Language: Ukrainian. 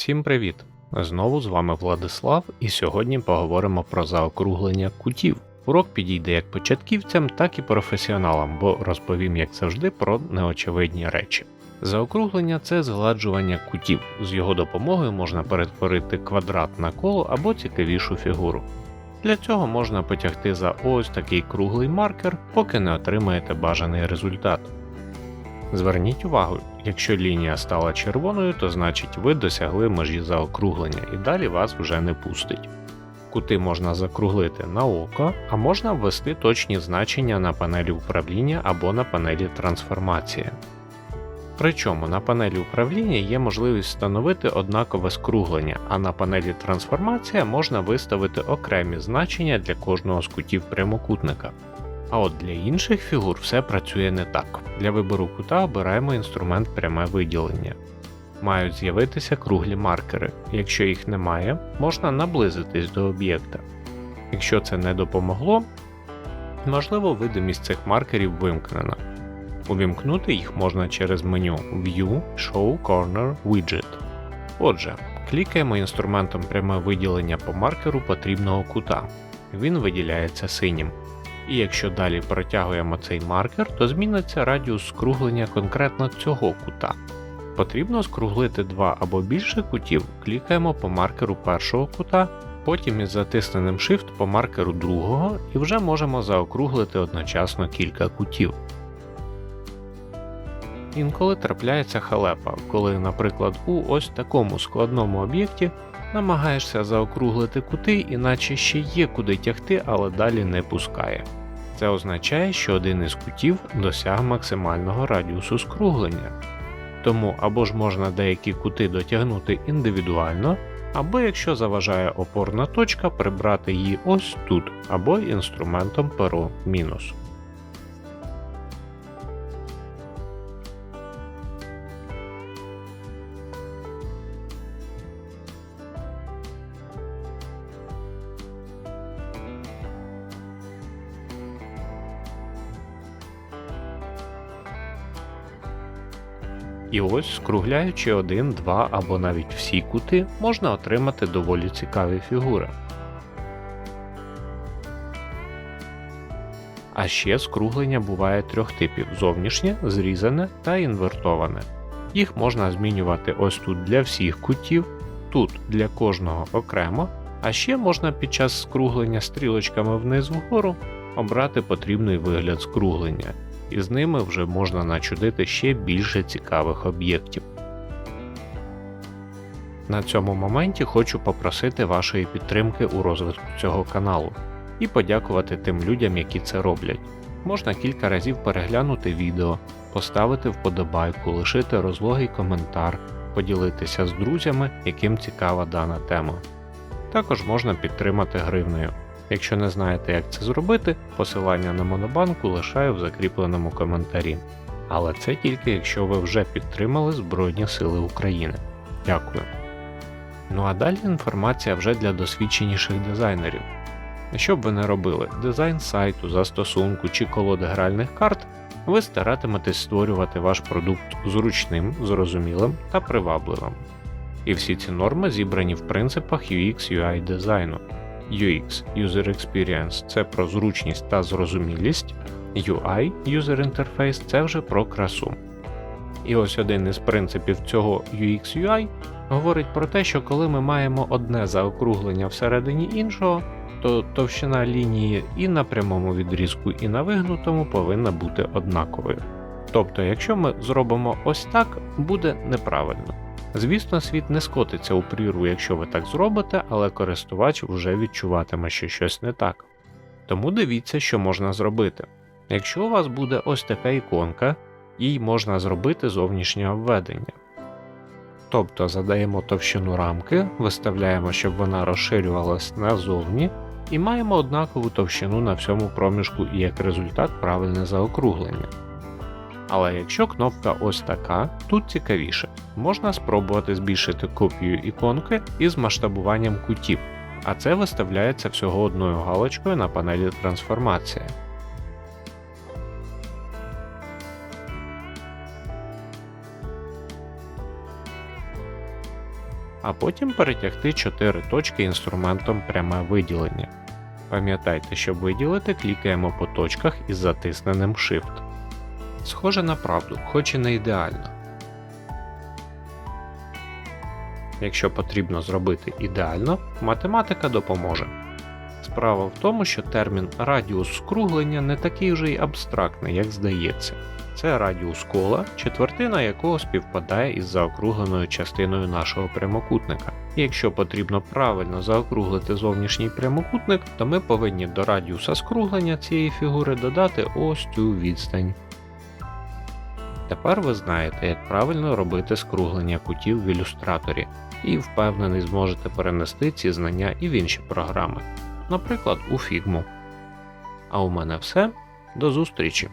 Всім привіт! Знову з вами Владислав, і сьогодні поговоримо про заокруглення кутів. Урок підійде як початківцям, так і професіоналам, бо розповім, як завжди, про неочевидні речі. Заокруглення це згладжування кутів. З його допомогою можна перетворити квадрат на коло або цікавішу фігуру. Для цього можна потягти за ось такий круглий маркер, поки не отримаєте бажаний результат. Зверніть увагу, якщо лінія стала червоною, то значить ви досягли межі заокруглення і далі вас вже не пустить. Кути можна закруглити на око, а можна ввести точні значення на панелі управління або на панелі трансформації. Причому на панелі управління є можливість встановити однакове скруглення, а на панелі трансформація можна виставити окремі значення для кожного з кутів прямокутника. А от для інших фігур все працює не так. Для вибору кута обираємо інструмент пряме виділення. Мають з'явитися круглі маркери. Якщо їх немає, можна наблизитись до об'єкта. Якщо це не допомогло, можливо видимість цих маркерів вимкнена. Увімкнути їх можна через меню View Show Corner Widget. Отже, клікаємо інструментом пряме виділення по маркеру потрібного кута. Він виділяється синім. І якщо далі протягуємо цей маркер, то зміниться радіус скруглення конкретно цього кута. Потрібно скруглити два або більше кутів, клікаємо по маркеру першого кута, потім із затисненим Shift по маркеру другого і вже можемо заокруглити одночасно кілька кутів. Інколи трапляється халепа, коли, наприклад, у ось такому складному об'єкті намагаєшся заокруглити кути, іначе ще є куди тягти, але далі не пускає. Це означає, що один із кутів досяг максимального радіусу скруглення. Тому або ж можна деякі кути дотягнути індивідуально, або якщо заважає опорна точка, прибрати її ось тут, або інструментом перо мінус. І ось, скругляючи один, два або навіть всі кути, можна отримати доволі цікаві фігури. А ще скруглення буває трьох типів: зовнішнє, зрізане та інвертоване. Їх можна змінювати ось тут для всіх кутів, тут для кожного окремо, а ще можна під час скруглення стрілочками вниз вгору обрати потрібний вигляд скруглення і з ними вже можна начудити ще більше цікавих об'єктів. На цьому моменті хочу попросити вашої підтримки у розвитку цього каналу і подякувати тим людям, які це роблять. Можна кілька разів переглянути відео, поставити вподобайку, лишити розлогий коментар, поділитися з друзями, яким цікава дана тема. Також можна підтримати гривнею. Якщо не знаєте, як це зробити, посилання на Монобанку лишаю в закріпленому коментарі. Але це тільки якщо ви вже підтримали Збройні Сили України. Дякую. Ну а далі інформація вже для досвідченіших дизайнерів. Що б ви не робили, дизайн сайту, застосунку чи колоди гральних карт, ви старатиметесь створювати ваш продукт зручним, зрозумілим та привабливим. І всі ці норми зібрані в принципах UX UI дизайну. UX User Experience це про зручність та зрозумілість, UI User Interface це вже про красу. І ось один із принципів цього UX UI говорить про те, що коли ми маємо одне заокруглення всередині іншого, то товщина лінії і на прямому відрізку, і на вигнутому повинна бути однаковою. Тобто, якщо ми зробимо ось так, буде неправильно. Звісно, світ не скотиться у прірву, якщо ви так зробите, але користувач вже відчуватиме, що щось не так. Тому дивіться, що можна зробити. Якщо у вас буде ось така іконка, їй можна зробити зовнішнє обведення. Тобто задаємо товщину рамки, виставляємо, щоб вона розширювалась назовні, і маємо однакову товщину на всьому проміжку і як результат правильне заокруглення. Але якщо кнопка ось така, тут цікавіше, можна спробувати збільшити копію іконки із масштабуванням кутів, а це виставляється всього одною галочкою на панелі трансформація. а потім перетягти 4 точки інструментом пряме виділення. Пам'ятайте, щоб виділити, клікаємо по точках із затисненим Shift. Схоже на правду, хоч і не ідеально. Якщо потрібно зробити ідеально, математика допоможе. Справа в тому, що термін радіус скруглення не такий вже й абстрактний, як здається. Це радіус кола, четвертина якого співпадає із заокругленою частиною нашого прямокутника. І якщо потрібно правильно заокруглити зовнішній прямокутник, то ми повинні до радіуса скруглення цієї фігури додати ось цю відстань. Тепер ви знаєте, як правильно робити скруглення кутів в ілюстраторі, і впевнений зможете перенести ці знання і в інші програми, наприклад, у Figma. А у мене все. До зустрічі!